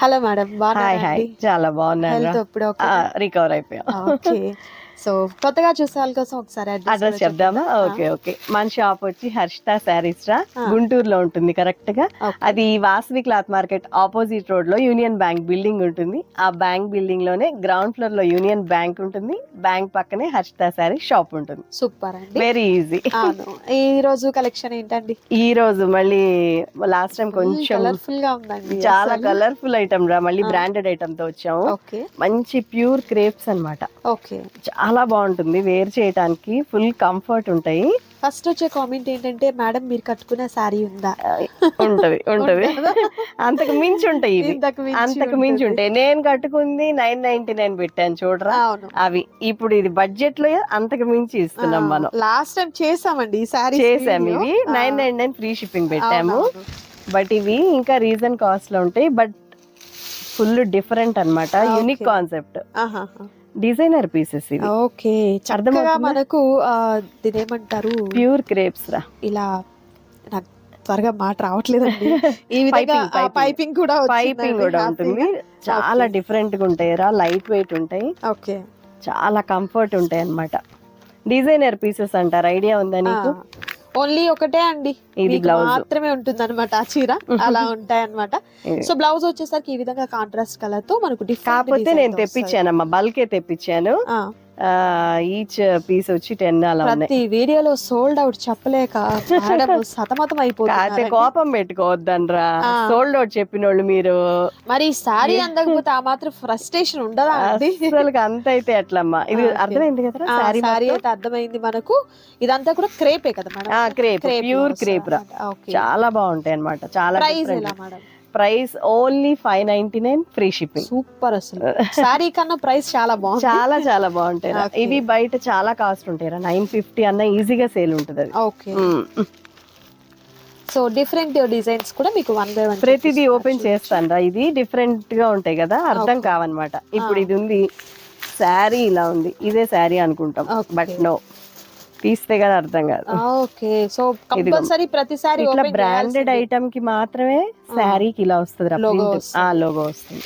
Hello madam hi hi చాలా బాగున్నాను. Health ఇప్పుడు ఓకే రికవర్ అయిపోయా. ఓకే సో కొత్తగా చూసే వాళ్ళ కోసం ఒకసారి అడ్రస్ చెప్దామా? ఓకే ఓకే మన షాప్ వచ్చి హర్షిత శారీస్ రా గుంటూరులో ఉంటుంది కరెక్ట్గా. అది వాసవి క్లాత్ మార్కెట్ ఆపోజిట్ రోడ్లో యూనియన్ బ్యాంక్ బిల్డింగ్ ఉంటుంది. ఆ బ్యాంక్ బిల్డింగ్లోనే గ్రౌండ్ ఫ్లోర్లో యూనియన్ బ్యాంక్ ఉంటుంది. బ్యాంక్ పక్కనే హర్షిత శారీ షాప్ ఉంటుంది. సూపర్ అండి. వెరీ ఈజీ ఈ రోజు కలెక్షన్ ఏంటండి? ఈ రోజు మళ్ళీ లాస్ట్ టైం కొంచెం కలర్ఫుల్గా ఉందండి చాలా కలర్ఫుల్ ఐటమ్ రా మళ్ళీ బ్రాండెడ్ ఐటమ్తో వచ్చాము. ఓకే మంచి ప్యూర్ క్రేప్స్ అన్నమాట. ఓకే చాలా బాగుంటుంది. వేర్ చేయడానికి ఫుల్ కంఫర్ట్ ఉంటాయి. ఫస్ట్ వచ్చే కామెంట్ ఏంటంటే మేడం మీరు కట్టుకున్న శారీ ఉందా? ఉంటది ఉంటది. అంతకు మించి ఉంటాయి ఇవి. అంతకు మించి. ఉంటాయి. నేను కట్టుకుంది నైన్ నైన్టీ నైన్ పెట్టాను చూడరా. అవి ఇప్పుడు ఇది బడ్జెట్లో అంతకు మించి ఇస్తున్నాం మనం. లాస్ట్ టైం చేసామండి ఈ శారీ చేసాము ఇవి. Nine nine nine free shipping పెట్టాము. బట్ ఇవి ఇంకా రీజన్ కాస్ట్లో ఉంటాయి. బట్ ఫుల్ డిఫరెంట్ అన్నమాట. Ah, unique. Concept. Designer pieces ఇవి. ఓకే. చక్కగా? మనకు ఏమంటారు ప్యూర్ క్రేప్స్ రా. ఇలా నాకు త్వరగా మాట రావట్లేదండి. ఈ విధంగా. పైపింగ్ కూడా పైపింగ్ కూడా ఉంటుంది. చాలా డిఫరెంట్గా ఉంటాయి రా. లైట్ వెయిట్ ఉంటాయి. ఓకే. చాలా కంఫర్ట్ ఉంటాయి అన్నమాట. డిజైనర్ పీసెస్ అంటారు. ఐడియా ఉందా నీకు? ఓన్లీ ఒకటే అండి ఇది. మాత్రమే ఉంటుంది అనమాట ఆ చీర అలా ఉంటాయి అనమాట. సో బ్లౌజ్ వచ్చేసరికి ఈ విధంగా కాంట్రాస్ట్ కలర్తో మనకు కాకపోతే నేను. తెప్పించానమ్మా బల్కే తెప్పించాను ఈచ్ పీస్ వచ్చి టెన్ అలా ప్రతి వీడియోలో సోల్డ్ అవుట్ చెప్పలేక సతమతం అయిపోతున్నారు కోపం పెట్టుకోవద్దనరా. సోల్డ్ అవుట్ చెప్పినోళ్ళు మీరు. మరి సారీ అందకపోతే ఆ మాత్రం ఫ్రస్ట్రేషన్ ఉండదా అండి? అసలు అంత అయితే ఎట్లమ్మా? ఇది. అర్థమైంది కదా సారీ సారీ అయితే అర్థమైంది మనకు. ఇదంతా కూడా క్రేపే కదా మేడం క్రేప్ ప్యూర్ క్రేప్ రా. చాలా బాగుంటాయి అన్నమాట చాలా ప్రైస్ ఎలా madam price only five ninety nine free shipping. Super అసలు. సారీ కన్నా ప్రైస్ చాలా బాగుంది. చాలా చాలా బాగుంటాయి. ఇవి బయట చాలా కాస్ట్ ఉంటాయి రా. నైన్ ఫిఫ్టీ అన్న ఈజీగా సేల్ ఉంటుంది అది. ఓకే. సో డిఫరెంట్ డిజైన్స్ కూడా మీకు వన్ బై వన్ ప్రతిదీ ఓపెన్ చేస్తాను రా. ఇది డిఫరెంట్గా ఉంటాయి కదా అర్థం. కావన్నమాట. ఇప్పుడు ఇది ఉంది శారీ ఇలా ఉంది. ఇదే శారీ అనుకుంటాం. బట్ నో తీస్తే కదా అర్థం కాదు. ఓకే. సో కంపల్సరీ ప్రతిసారి ఇట్లా బ్రాండెడ్. ఐటమ్కి మాత్రమే శారీకి ఇలా వస్తుంది. ఆ లోగో వస్తుంది.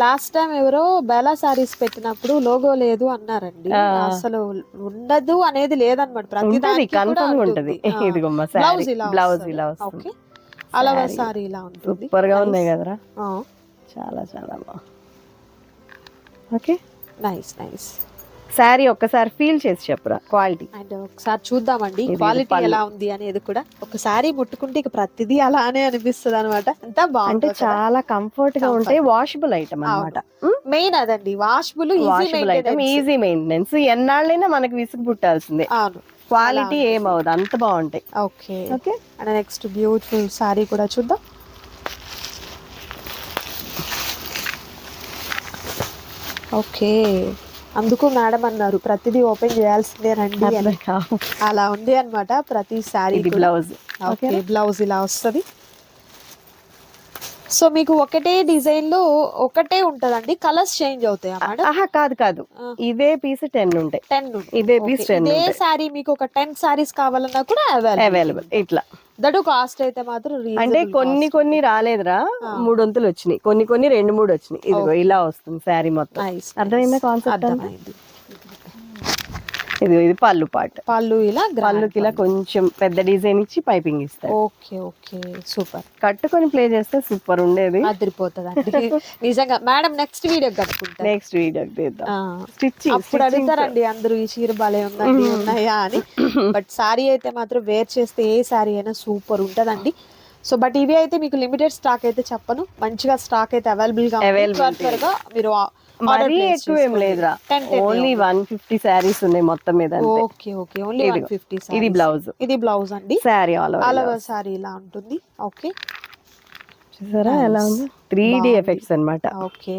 లాస్ట్ టైం ఎవరో బేలా సారీస్ పెట్టినప్పుడు లోగో లేదు అన్నారండి. అసలు ఉండదు అనేది లేదన్నమాట ప్రతి కన్ఫర్మ్ ఉంటుంది. ఇదిగోమ్మ బ్లౌజ్ ఇలా బ్లౌజ్. ఇలా ఓకే. అలవా. సారీ ఇలా ఉంటుంది. సూపర్గా ఉన్నాయి కదరా? చాలా చాలా బా ఓకే. నైస్ నైస్ శారీ ఒక్కసారి ఫీల్ చేసి చెప్పురా క్వాలిటీ. అండ్ ఒకసారి చూద్దామండి క్వాలిటీ. ఎలా ఉంది అనేది కూడా. ఒకసారి ముట్టుకుంటే ఇక ప్రతిదీ అలానే అనిపిస్తుంది అనమాట ఎంత అంటే చాలా కంఫర్ట్గా. ఉంటాయి వాషబుల్ ఐటమ్ అన్నమాట. మెయిన్ అదండి washable washable item easy maintenance ఎన్నాళ్ళైనా మనకి విసుగు పుట్టాల్సిందే. అవును. క్వాలిటీ ఏమవుదు అంత బాగుంటాయి. Okay. Okay? And next beautiful sari కూడా చూద్దాం. ఓకే. అందుకు మేడం అన్నారు ప్రతిదీ ఓపెన్ చేయాల్సిందేనండి అని. అలా ఉంది అన్నమాట ప్రతి సారీ ఇది బ్లౌజ్. ఓకే బ్లౌజ్ ఇలా వస్తుంది. సో మీకు ఒకటే డిజైన్లో ఒకటే ఉంటదండి కలర్స్ చేంజ్ అవుతాయి కాదు కాదు. ఇదే పీస్ టెన్ ఉంటాయి. టెన్ ఇదే పీస్ టెన్ ఇదే ఉంటాయి. సారీ మీకు ఒక టెన్ సారీస్ కావాలన్నా కూడా అవైలబుల్ ఇట్లా. దట్ కాస్ట్ అయితే మాత్రం అంటే కొన్ని. కొన్ని రాలేదురా. మూడు వంతులు వచ్చినాయి కొన్ని కొన్ని రెండు మూడు వచ్చినాయి ఇదిగో ఇలా వస్తుంది శారీ మొత్తం. అర్థమైందా. కాన్సెప్ట్ అర్థమైంది. ఇది ఇది పళ్ళు పాట పళ్ళు ఇలా పళ్ళుకి ఇలా కొంచెం పెద్ద డిజైన్ ఇచ్చి పైపింగ్ ఇస్తారు. Okay okay. సూపర్. కట్టుకొని ప్లే చేస్తే సూపర్ ఉండేది. అదిరిపోతుందండి. నిజంగా. మేడం నెక్స్ట్ వీడియో కట్టుకుంటారు నెక్స్ట్ వీడియో తీద్దాం. స్టిచ్చింగ్ అప్పుడు అడుగుతారండి అందరూ ఈ చీర బాలే ఉందండి ఉన్నాయా? అని. బట్ సారీ అయితే మాత్రం వేర్ చేస్తే ఏ సారీ అయినా సూపర్ ఉంటదండి. సో బట్ ఇవి అయితే మీకు లిమిటెడ్ స్టాక్ అయితే చెప్పను. మంచిగా స్టాక్ అయితే అవైలబుల్గా త్వరగా మీరు మరీ ఎక్కువ ఏం లేదురా. ఓన్లీ వన్ ఫిఫ్టీ శారీస్ ఉన్నాయి మొత్తం మీద. Okay okay only. One fifty ఇది బ్లౌజ్ ఇది బ్లౌజ్ అండి. శారీ ఆల్ అలవ సారీ ఇలా ఉంటుంది. ఓకే చూసారా ఎలా ఉంది? త్రీ డి ఎఫెక్ట్స్ అనమాట ఓకే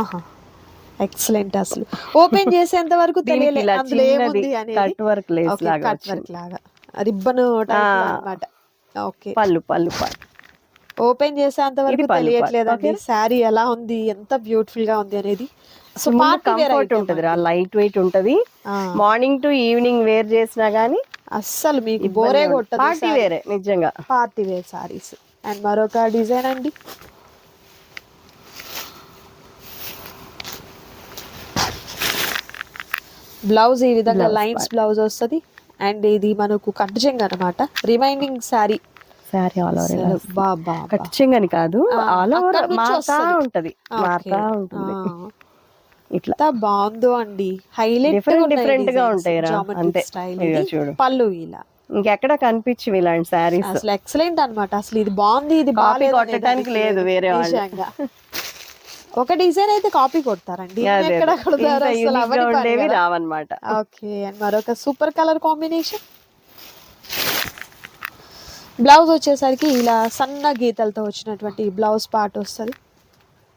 ఆహా. ఎక్సలెంట్ అసలు. ఓపెన్ చేసేంత వరకు తెలియలేదు అందులో ఏముంది అనేది? కట్ వర్క్ లేస్ లాగా కట్ వర్క్ లాగా. రిబ్బన్. అన్నమాట. ఓకే పళ్ళు పళ్ళు పళ్ళు. ఓపెన్ చేసేంత వరకు తెలియట్లేదండి ఓకే. శారీ ఎలా ఉంది? ఎంత బ్యూటిఫుల్గా ఉంది అనేది. సో కంఫర్ట్ ఉంటది రా. లైట్ వెయిట్ ఉంటది. మార్నింగ్ టు ఈవినింగ్ వేర్ చేసినా గానీ అస్సలు మీకు బోరే కొట్టదు పార్టీ వేరే నిజంగా. పార్టీ వేర్ సారీస్ అండ్ మరొక డిజైన్ అండి. బ్లౌజ్ ఈ విధంగా లైన్స్ బ్లౌజ్ వస్తుంది. అండ్ ఇది మనకు కట్ అనమాట remaining sari. Sari all over అని కాదు ఆల్ ఓవర్ అక్కడ నుంచి మారుతా వస్తది. ఉంటది మారుతా ఉంటుంది. ఇట్లా. ఎంత బాగుందో అండి. హైలైట్ Different different గా ఉంటాయి రా. అంతే. స్టైల్ ఇదిగో చూడు. పళ్ళు ఇలా. ఇంకెక్కడ కనిపించవి ఇలాంటి శారీస్? అసలు ఎక్సలెంట్ అన్నమాట. అసలు ఇది బాగుంది ఇది బాగాలేదు కొట్టడానికి లేదు వేరే వాళ్ళు. నిజంగా. ఒక డిజైన్ అయితే కాపీ కొడతారండి. ఎక్కడ కొడతారు అసలు ఉండేవి రావన్నమాట. ఓకే. అండ్ మరొక సూపర్ కలర్ కాంబినేషన్ బ్లౌజ్ వచ్చేసరికి ఇలా సన్న గీతలతో వచ్చినటువంటి బ్లౌజ్ పార్ట్ వస్తుంది.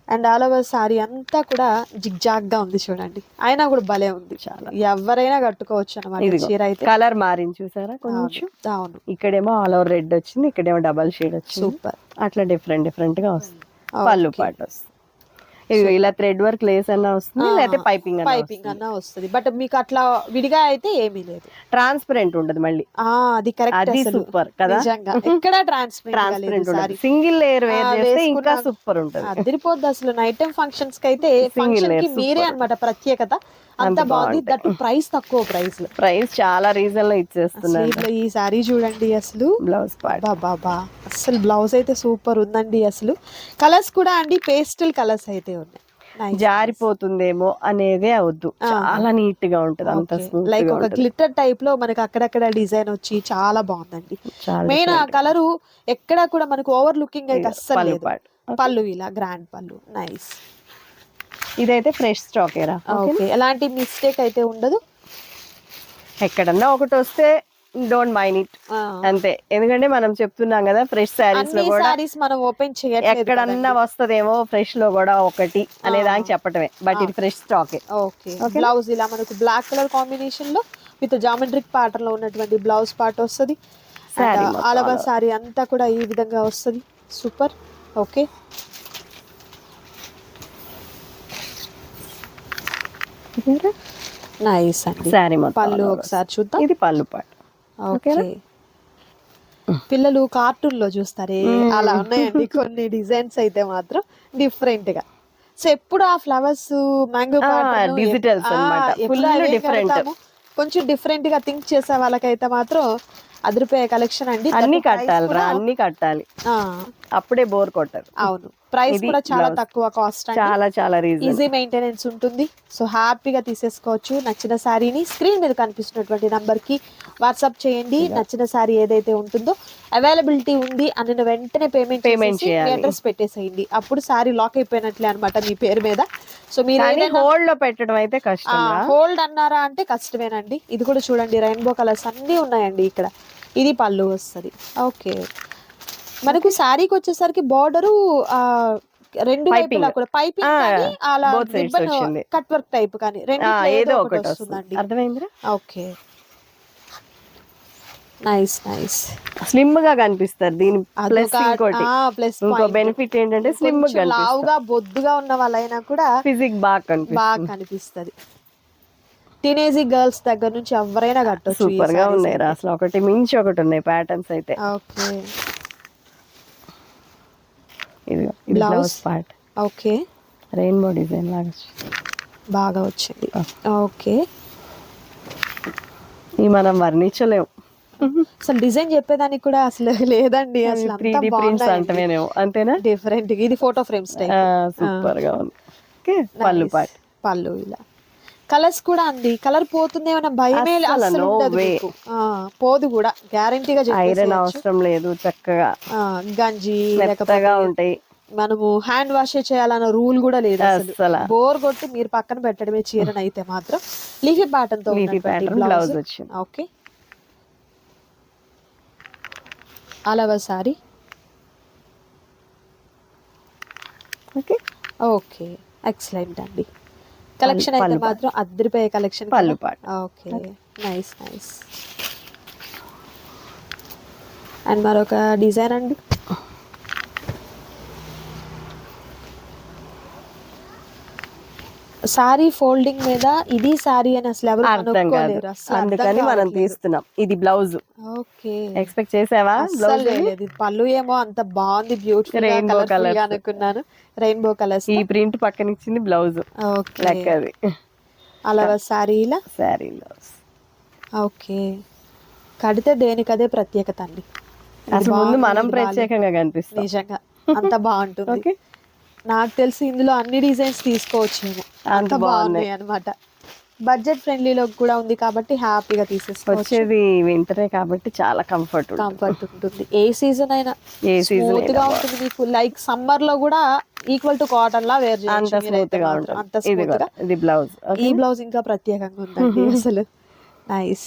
అండ్ ఆల్ ఓవర్ సారీ అంతా కూడా జిగ్జాగ్గా ఉంది చూడండి. అయినా కూడా భలే ఉంది. చాలా. ఎవరైనా కట్టుకోవచ్చు అనమాట చీర అయితే. కలర్ మారింది చూసారా? కొంచెం. అవును, ఇక్కడేమో ఆల్ ఓవర్ రెడ్ వచ్చింది ఇక్కడేమో డబల్ షేడ్ వచ్చింది. సూపర్. అట్లా డిఫరెంట్ డిఫరెంట్గా వస్తుంది పళ్ళు పాటు వస్తుంది. ఇలా థ్రెడ్ వర్క్ లేస్ అన్న వస్తుంది లేకపోతే పైపింగ్ అన్న పైపింగ్ అన్న వస్తుంది. బట్ మీకు అట్లా విడిగా అయితే ఏమీ లేదు. ట్రాన్స్పరెంట్ ఉండదు మళ్ళీ. అది కరెక్ట్ అది సూపర్ కదా? ఎక్కడ ట్రాన్స్పరెంట్ ఉండదు. సింగిల్ లేయర్ వేర్ చేస్తే ఇంకా సూపర్ ఉంటది. అదిరిపోద్ది అసలు. నైట్ టైం ఫంక్షన్స్కి అయితే ఫంక్షన్కి layer, మీరే అన్నమాట ప్రత్యేకత. అంత బాగుంది. దట్ ప్రైస్ తక్కువ ప్రైస్ ప్రైస్ చాలా రీజన్లో ఇచ్చేస్తున్నారు. ఈ సారీ చూడండి అసలు. బ్లౌజ్ బాబా అసలు బ్లౌజ్ అయితే సూపర్ ఉందండి అసలు. కలర్స్ కూడా అండి పేస్టల్ కలర్స్ అయితే. ఉన్నాయి. జారిపోతుందేమో అనేదే అవద్దు. చాలా నీట్గా ఉంటది అంత లైక్ ఒక గ్లిటర్ టైప్లో మనకి అక్కడక్కడ డిజైన్ వచ్చి చాలా బాగుందండి. మెయిన్ ఆ కలరు ఎక్కడ కూడా మనకు ఓవర్ లుకింగ్ అయితే అస్సలు పళ్ళు ఇలా గ్రాండ్ పళ్ళు. నైస్ ఇదైతే ఫ్రెష్ స్టాక్ ఎలాంటి మిస్టేక్ అయితే ఉండదు. ఎక్కడన్నా ఒకటి వస్తే డోంట్ మైండ్ ఇట్ అంతే. ఎందుకంటే మనం చెప్తున్నాం కదా ఫ్రెష్ శారీస్లో కూడా సారీస్ మనం ఓపెన్ చేయట్లేదు ఎక్కడన్నా వస్తదేమో ఫ్రెష్లో కూడా ఒకటి అనే దానికి చెప్పటమే. బట్ ఇది ఫ్రెష్ స్టాక్ ఓకే. బ్లౌజ్ ఇలా మనకు బ్లాక్ కలర్ కాంబినేషన్లో విత్ జామెట్రిక్ ప్యాటర్న్లో ఉన్నటువంటి బ్లౌజ్ పార్ట్ వస్తుంది. ఓవర్ సారీ అంతా కూడా ఈ విధంగా వస్తుంది. Super okay. నైస్ అండి. పళ్ళు ఒకసారి చూద్దాం. ఇది పళ్ళు పాటు ఓకే. పిల్లలు కార్టూన్లో చూస్తారే అలా ఉన్నాయండి కొన్ని డిజైన్స్ అయితే మాత్రం డిఫరెంట్గా సో ఎప్పుడు ఆ ఫ్లవర్స్ మ్యాంగో digitals అన్నమాట. కొంచెం డిఫరెంట్గా థింక్ చేసే వాళ్ళకైతే మాత్రం అదిరిపోయే కలెక్షన్ అండి. అన్ని కట్టాలి రా అన్ని కట్టాలి. అప్పుడే బోర్ కొట్టదు అవును. ప్రైస్ కూడా చాలా. తక్కువ కాస్ట్ చాలా చాలా ఈజీ మెయింటెనెన్స్ ఉంటుంది. సో హ్యాపీగా తీసేసుకోవచ్చు. నచ్చిన శారీని స్క్రీన్ మీద కనిపిస్తున్నటువంటి నంబర్కి వాట్సాప్ చేయండి నచ్చిన శారీ ఏదైతే ఉంటుందో అవైలబిలిటీ ఉంది అన్న వెంటనే పేమెంట్ చేయాలి. అడ్రస్ పెట్టేసేయండి. అప్పుడు శారీ లాక్ అయిపోయినట్లే అన్నమాట మీ పేరు మీద. సో మీరు హోల్డ్లో పెట్టడం అయితే కష్టం. హోల్డ్ అన్నారా అంటే కష్టమేనండి. ఇది కూడా చూడండి రెయిన్బో కలర్స్ అన్నీ ఉన్నాయండి ఇక్కడ. ఇది పళ్ళు వస్తుంది. ఓకే. మనకు శారీకి వచ్చేసరికి బార్డరు రెండు వైపులా కూడా పైపింగ్ కానీ అలా. కట్ వర్క్ టైప్ కానీ రెండు ఏదో ఒకటి వస్తుంది. వస్తుందండి. అర్థమైందిరా? ఓకే. నైస్ నైస్ స్లిమ్గా కనిపిస్తారు. దీని ప్లస్ ఇంకోటి. ప్లస్ ఇంకో బెనిఫిట్ ఏంటంటే స్లిమ్గా లావుగా బొద్దుగా ఉన్న వాళ్ళైనా కూడా ఫిజిక్ బాగా బాగా కనిపిస్తది. టీనేజీ గర్ల్స్ దగ్గర నుంచి ఎవరైనా కట్టొచ్చు ఈ సూపర్గా ఉన్నాయి రా అసలు ఒకటి మించి ఒకటి ఉన్నాయి ప్యాటర్న్స్ అయితే. ఓకే. ఇది. Blouse part okay. Rainbow design లాగా. బాగా వచ్చింది. ఓకే. ఇవి మనం వర్ణించలేము. అసలు డిజైన్ చెప్పేదానికి కూడా అసలు లేదండి. అసలు త్రీ అంతా డి ప్రింట్స్ బాగున్నాయి అంటమేనేమో. అంతేనా? డిఫరెంట్ ఇది ఫోటో ఫ్రేమ్ స్టైల్ సూపర్గా ఉంది. ఓకే పళ్ళు పార్ట్ పళ్ళు ఇలా. కలర్స్ కూడా అండి. కలర్ పోతుందేమన్న భయమే లే- అస్సలు అస్సలు no ఉండదు way. మీకు. ఆ, పోదు కూడా. గ్యారంటీగా ఐరన్ అవసరం లేదు చక్కగా. గంజి మెత్తగా ఉంటాయి. మనము హ్యాండ్ వాష్ చేయాలన్న రూల్ కూడా లేదు అసలు. అసలు బోర్ కొట్టి మీరు పక్కన పెట్టడమే చీరను అయితే మాత్రం. లీఫీ ప్యాటర్న్తో లీఫీ ప్యాటర్న్ బ్లౌజ్ వచ్చింది. ఓకే అలవ సారీ. ఓకే. ఓకే. ఎక్సలెంట్ అండి. కలెక్షన్ అయితే మాత్రం అద్దరిపోయే కలెక్షన్ పళ్ళు పాట ఓకే. నైస్ నైస్ అండ్ మరొక డిజైన్ అండి? సారీ ఫోల్డింగ్ మీద ఇది సారీ అని అసలు ఎవరు అర్థం కాదు. అందుకని మనం. తీస్తున్నాం. ఇది బ్లౌజ్. ఓకే. ఎక్స్పెక్ట్ చేసావా బ్లౌజ్ లేదు. పళ్ళు ఏమో అంత బాగుంది బ్యూటిఫుల్ Rainbow కలర్. అనుకున్నాను. రెయిన్బో కలర్స్ ఈ ప్రింట్ పక్కన ఇచ్చింది బ్లౌజ్. ఓకే. లెక్కది అలా సారీ ఇలా శారీలో ఓకే. కడితే దేనికదే ప్రత్యేకత అండి. అసలు ముందు మనం. ప్రత్యేకంగా కనిపిస్తాం. నిజంగా. అంత బాగుంటుంది. ఓకే. నాకు తెలిసి ఇందులో అన్ని డిజైన్స్ తీసుకోవచ్చేమో. అంత బాగున్నాయి. అనమాట బడ్జెట్ ఫ్రెండ్లీలో కూడా ఉంది కాబట్టి హ్యాపీగా తీసేసుకోవచ్చు. వచ్చేది వింటరే కాబట్టి చాలా కంఫర్ట్ కంఫర్ట్ ఉంటుంది. ఏ సీజన్ అయినా ఏ స్మూత్గా ఉంటుంది మీకు. లైక్ సమ్మర్లో కూడా ఈక్వల్ టు కాటన్ లా వేర్ అంత చేయొచ్చు స్మూత్ మీరైతే గా మాత్రం. ఉంటుంది. అంత ఇది స్మూత్ కూడా. గా ఇది బ్లౌజ్ ఈ బ్లౌజ్ ఇంకా ప్రత్యేకంగా ఉందండి అసలు. నైస్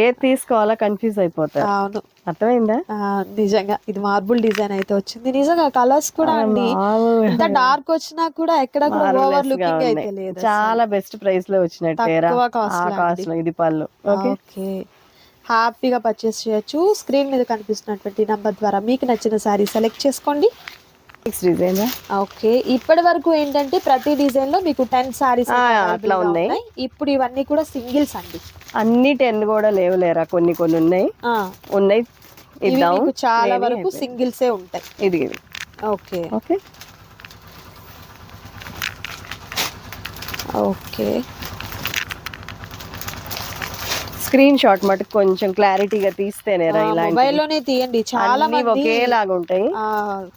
ఏది తీసుకోవాలా కన్ఫ్యూజ్ అయిపోతారు. అవును. అర్థమైందా? నిజంగా ఇది మార్బుల్ డిజైన్ అయితే వచ్చింది. నిజంగా కలర్స్ కూడా అండి. ఇంత డార్క్ వచ్చినా కూడా ఎక్కడ కూడా ఓవర్ లుకింగ్ అయితే. లేదు చాలా బెస్ట్ ప్రైస్లో కాస్ట్లో ఇది పళ్ళు. ఓకే? హ్యాపీగా పర్చేస్ చేయొచ్చు. స్క్రీన్ మీద కనిపిస్తున్నటువంటి నంబర్ ద్వారా మీకు నచ్చిన శారీ సెలెక్ట్ చేసుకోండి. ఓకే. ఇప్పటి వరకు ఏంటంటే ప్రతి డిజైన్లో మీకు టెన్ అట్లా ఉన్నాయి. ఇప్పుడు ఇవన్నీ కూడా సింగిల్స్ అండి. అన్ని టెన్ కూడా లేవు లేరా? కొన్ని కొన్ని ఉన్నాయి. ఉన్నాయి. ఇద్దాం చాలా వరకు. సింగిల్సే ఉంటాయి. ఇది ఇది. Okay. Okay. Okay. Screen shot మటుకు కొంచెం క్లారిటీగా తీస్తేనేరా ఇలాంటి మొబైల్లోనే తీయండి. చాలా మంది ఒకేలాగా ఉంటాయి.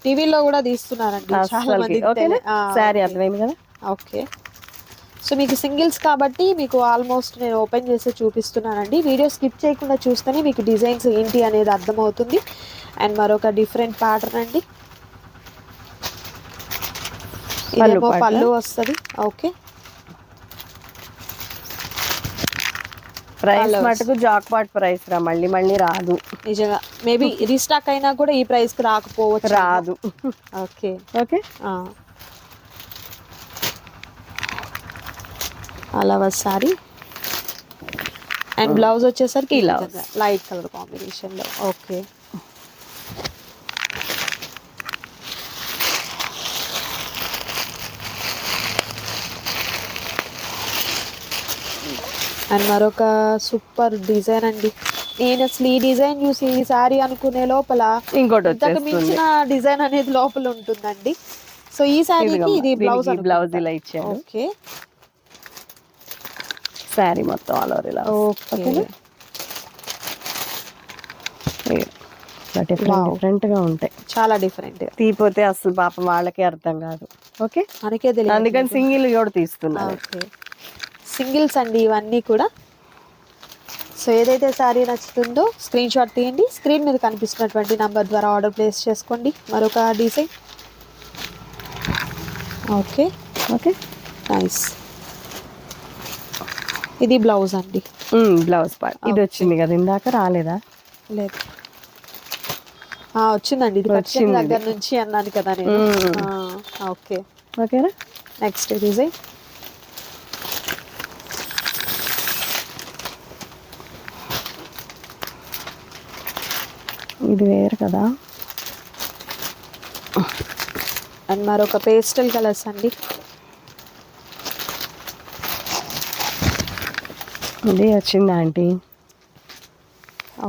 టీవీలో కూడా తీస్తున్నారండి. చాలా మంది ఓకేనా? శారీ అర్థమైంది కదా? ఓకే. సో మీకు సింగిల్స్ కాబట్టి మీకు ఆల్మోస్ట్ నేను ఓపెన్ చేసి చూపిస్తున్నానండి. వీడియో స్కిప్ చేయకుండా చూస్తేనే మీకు డిజైన్స్ ఏంటి అనేది అర్థమవుతుంది. అండ్ మరొక డిఫరెంట్ ప్యాటర్న్ అండి. పళ్ళు ఇదేమో pattern. పళ్ళు వస్తుంది. Okay price. మటుకు జాక్ పాట్ ప్రైస్ రా. మళ్ళీ మళ్ళీ రాదు. నిజంగా. మేబీ రీస్టాక్ అయినా కూడా ఈ ప్రైస్కి రాకపోవచ్చు రాదు. ఓకే ఓకే అలా సారీ. అండ్ బ్లౌజ్ వచ్చేసరికి ఇలా. లైట్ కలర్ కాంబినేషన్లో. ఓకే అండ్ మరొక సూపర్ డిజైన్ అండి. నేను అసలు ఈ డిజైన్ చూసి ఈ సారీ అనుకునే లోపల ఇంకోటి మించిన డిజైన్ అనేది లోపల ఉంటుందండి. సో ఈ సారీకి ఇది బ్లౌజ్ బ్లౌజ్ ఇలా ఇచ్చాడు. ఓకే శారీ మొత్తం ఆల్ ఓవర్ ఇలా ఓకే. Different Wow. డిఫరెంట్గా ఉంటాయి. చాలా డిఫరెంట్ తీపోతే అసలు పాపం వాళ్ళకి అర్థం కాదు. ఓకే? మనకే తెలియదు. అందుకని సింగిల్ కూడా తీస్తున్నారు ఓకే. సింగిల్స్ అండి ఇవన్నీ కూడా. సో ఏదైతే శారీ నచ్చుతుందో స్క్రీన్ షాట్ తీయండి. స్క్రీన్ మీద కనిపిస్తున్నటువంటి నంబర్ ద్వారా ఆర్డర్ ప్లేస్ చేసుకోండి. మరొక డిజైన్ ఓకే. ఓకే. నైస్ ఇది బ్లౌజ్ అండి. బ్లౌజ్ పార్ట్ ఇది వచ్చింది కదా ఇందాక రాలేదా? లేదు. వచ్చిందండి. ఇది వచ్చింది. దగ్గర నుంచి అన్నాను కదా నేను. ఓకే. ఓకేనా? Next design. ఇది వేరు కదా. అండ్ మరొక పేస్టల్ కలర్స్ అండి. ఇది వచ్చింది ఆంటీ.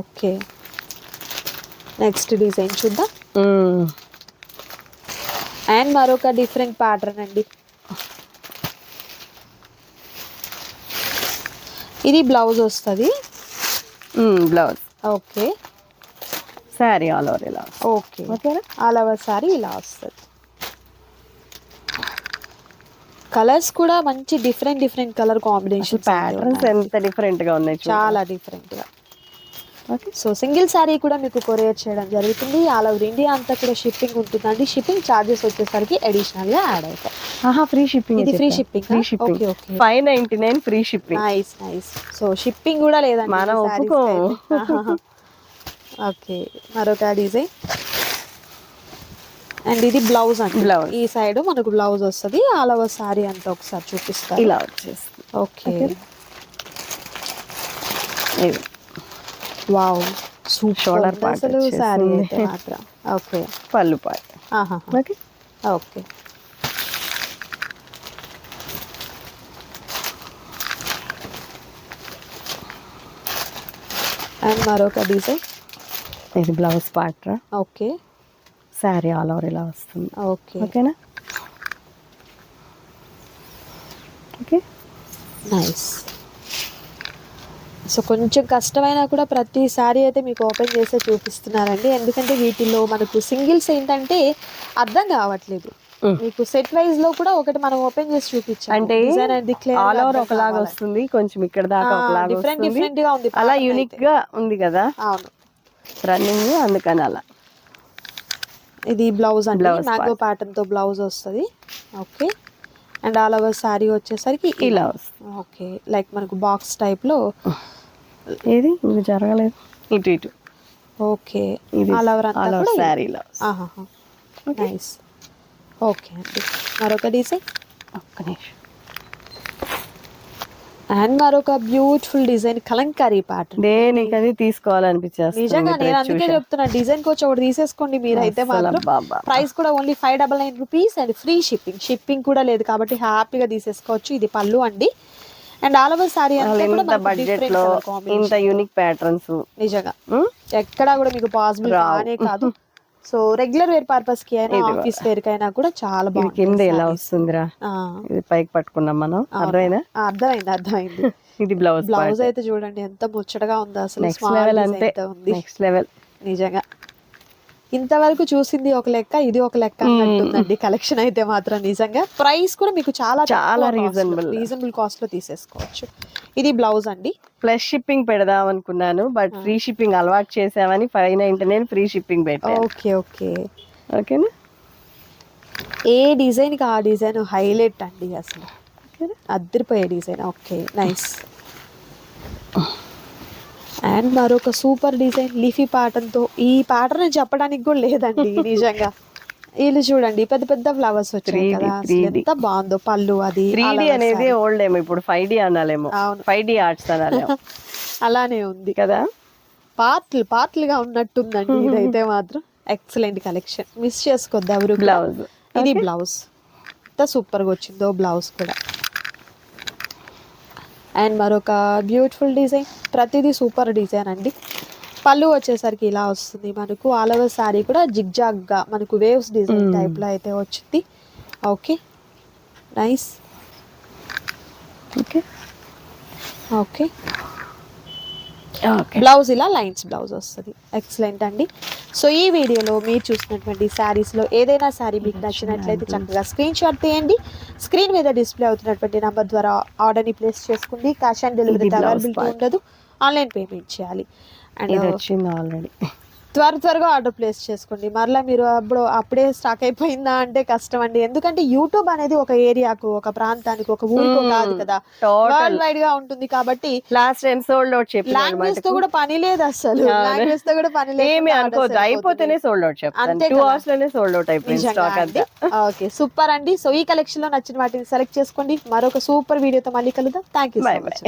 ఓకే. నెక్స్ట్ డిజైన్ చూద్దాం. అండ్ మరొక డిఫరెంట్ ప్యాటర్న్ అండి. ఇది బ్లౌజ్ వస్తుంది. Blouse. Okay. Sari all over ఇలా ఓకే. ఓకేనా? ఆల్ ఓవర్ సారీ ఇలా వస్తుంది. కలర్స్ కూడా మంచి different different colour combination patterns ఎంత డిఫరెంట్గా ఉన్నాయి. చాలా డిఫరెంట్గా ఓకే. సో సింగిల్ శారీ కూడా మీకు కొరియర్ చేయడం జరుగుతుంది. ఆల్ ఓవర్ ఇండియా అంతా కూడా షిప్పింగ్ ఉంటుందండి. షిప్పింగ్ ఛార్జెస్ వచ్చేసరికి అడిషనల్గా యాడ్ అవుతాయి. ఆహా ఫ్రీ షిప్పింగ్ ఇది? Free shipping Okay, okay. Five ninety nine free shipping nice nice so shipping కూడా లేదండి మనం ఈ sarees ఒప్పుకోము. కి అయితే. ఓకే. మరొక డిజైన్ అండ్ ఇది బ్లౌజ్ అండి. బ్లౌజ్. ఈ సైడ్ మనకు బ్లౌజ్ వస్తుంది. ఆలవ సారీ అంతా ఒకసారి చూపిస్తాను. ఇలా వచ్చేసి ఓకే. వావ్. సూప్ షోల్డర్ పార్ట్ అసలు సారీ అయితే మాత్రం. ఓకే. పళ్ళు పార్ట్. ఓకే. ఓకే. అండ్ మరొక డిజైన్. ఇది blouse part okay. Sari all over ఇలా వస్తుంది. ఓకే. ఓకేనా? ఓకే. నైస్. సో కొంచెం కష్టమైనా కూడా ప్రతి సారీ అయితే మీకు ఓపెన్ చేసే చూపిస్తున్నారండి. ఎందుకంటే వీటిలో మనకు సింగిల్స్ ఏంటంటే అర్థం కావట్లేదు. మీకు సెట్ వైజ్లో కూడా ఒకటి మనం ఓపెన్ చేసి చూపించాం అంటే ఆల్ ఓవర్ ఒకలాగా వస్తుంది. కొంచెం ఇక్కడ దాకా ఒకలాగా డిఫరెంట్ డిఫరెంట్గా ఉంది అలా యూనిక్. గా ఉంది కదా. అవును. రన్నింగ్ అందుకని అలా. ఇది బ్లౌజ్ అండి. మ్యాంగో ప్యాటర్న్తో బ్లౌజ్ వస్తుంది. Okay. And all over sari వచ్చేసరికి ఇలా. ఓకే. లైక్ మనకు బాక్స్ టైప్లో ఏది? ఇది జరగలేదు. ఇటు ఇటు. ఓకే. ఇది ఆల్ ఓవర్ ఆల్ ఓవర్ శారీలో నైస్. ఓకే అండి. మరొక డిజైన్? ఒక్క నిమిషం. అండ్ మరొక బ్యూటిఫుల్ డిజైన్ కలంకారీ ప్యాటర్న్ దేనికి అది తీసుకోవాలనిపించేస్తుంది నిజంగా నేను అందుకే. చెప్తున్నా డిజైన్ కోచ్ ఒకటి తీసేసుకోండి మాత్రం. అబ్బబ్బా. ప్రైస్ కూడా only five double nine rupees and free shipping shipping కూడా లేదు కాబట్టి హ్యాపీగా తీసేసుకోవచ్చు. ఇది పళ్ళు అండి. అండ్ ఆల్ ఓవర్ సారీ బడ్జెట్లో. ఇంత యూనిక్ ప్యాటర్న్స్ నిజంగా. ఎక్కడా కూడా మీకు పాసిబుల్. కానే కాదు. సో రెగ్యులర్ వేర్ పర్పస్కి అయినా. ఆఫీస్ వేర్ కైనా కూడా చాలా ఇది కింద బాగుంది ఎలా వస్తుందిరా? ఇది పైకి పట్టుకున్నాం మనం. అర్థమైనా అర్థమైంది? అర్థమైంది ఇది బ్లౌజ్ బ్లౌజ్ అయితే చూడండి ఎంత ముచ్చటగా ఉందో అసలు నెక్స్ట్ లెవెల్ అంతే. ఉంది. నెక్స్ట్ లెవెల్ నిజంగా. ఇంతవరకు చూసింది ఒక లెక్క ఇది ఒక లెక్క అన్నట్టుందండి కలెక్షన్ అయితే మాత్రం నిజంగా. ప్రైస్ కూడా మీకు చాలా చాలా reasonable. రీజనబుల్ కాస్ట్లో తీసేసుకోవచ్చు. ఇది బ్లౌజ్ అండి. ప్లస్ షిప్పింగ్ పెడదాం అనుకున్నాను బట్ ఫ్రీ షిప్పింగ్ అలవాటు చేసామని five ninety nine free shipping పెట్టాను. ఓకే ఓకే ఓకేనా ఏ డిజైన్కి ఆ డిజైన్ హైలైట్ అండి అసలు? అద్దరిపోయే డిజైన్ ఓకే నైస్ అండ్ మరొక సూపర్ డిజైన్ లీఫీ ప్యాటర్న్తో ఈ ప్యాటర్న్ చెప్పడానికి కూడా లేదండి నిజంగా. వీళ్ళు చూడండి పెద్ద పెద్ద ఫ్లవర్స్ వచ్చాయి 3D, కదా అసలు 3D. ఎంత బాగుందో పళ్ళు అది త్రీ అనేది. ఓల్డ్ ఏమో ఇప్పుడు ఫైవ్ డి అనాలేమో. Five D arts అనాలేమో. అలానే ఉంది. కదా? పార్ట్లు పార్ట్లుగా ఉన్నట్టుందండి ఇదైతే మాత్రం. ఎక్సలెంట్ కలెక్షన్ మిస్ చేసుకోద్దు ఎవరు. బ్లౌజ్ ఇది బ్లౌజ్ ఎంత సూపర్గా వచ్చిందో బ్లౌజ్ కూడా. అండ్ మరొక బ్యూటిఫుల్ డిజైన్ ప్రతిదీ సూపర్ డిజైన్ అండి. పళ్ళు వచ్చేసరికి ఇలా వస్తుంది మనకు. ఆల్ ఓవర్ శారీ కూడా జిగ్జాగ్గా మనకు వేవ్స్ డిజైన్ టైప్లో అయితే వచ్చింది. Okay. Nice. Okay okay. Okay. Blouse ఇలా లైన్స్ బ్లౌజ్ వస్తుంది. ఎక్సలెంట్ అండి. సో ఈ వీడియోలో మీరు చూసినటువంటి శారీస్లో ఏదైనా శారీ మీకు నచ్చినట్లయితే చక్కగా స్క్రీన్ షాట్ తీయండి. స్క్రీన్ మీద డిస్ప్లే అవుతున్నటువంటి నెంబర్ ద్వారా ఆర్డర్ని ప్లేస్ చేసుకోండి క్యాష్ ఆన్ డెలివరీ అవైలబిలిటీ. ఉండదు. ఆన్లైన్ పేమెంట్ చేయాలి. అండ్ వచ్చింది ఆల్రెడీ త్వర త్వరగా ఆర్డర్ ప్లేస్ చేసుకోండి. మరలా మీరు అప్పుడు అప్పుడే స్టాక్ అయిపోయిందా అంటే కష్టం అండి. ఎందుకంటే యూట్యూబ్ అనేది ఒక ఏరియాకు ఒక ప్రాంతానికి ఒక ఊరికో. కాదు కదా. వరల్డ్ వైడ్గా ఉంటుంది కాబట్టి లాస్ట్ టైం సోల్డ్ అవుట్ లాంగ్వేజ్తో కూడా పని లేదు అసలు. లాంగ్వేజ్తో కూడా పని లేదు ఏమి అనుకోవద్దు. అయిపోతేనే సోల్డ్ అవుట్ అంతే టూ. అవర్స్లోనే సోల్డ్ అవుట్ అయిపోయింది స్టాక్ అంతా. ఓకే సూపర్ అండి. సో ఈ కలెక్షన్లో నచ్చిన వాటిని సెలెక్ట్ చేసుకోండి. మరొక సూపర్ వీడియోతో మళ్ళీ కలుద్దాం. Thank you so much.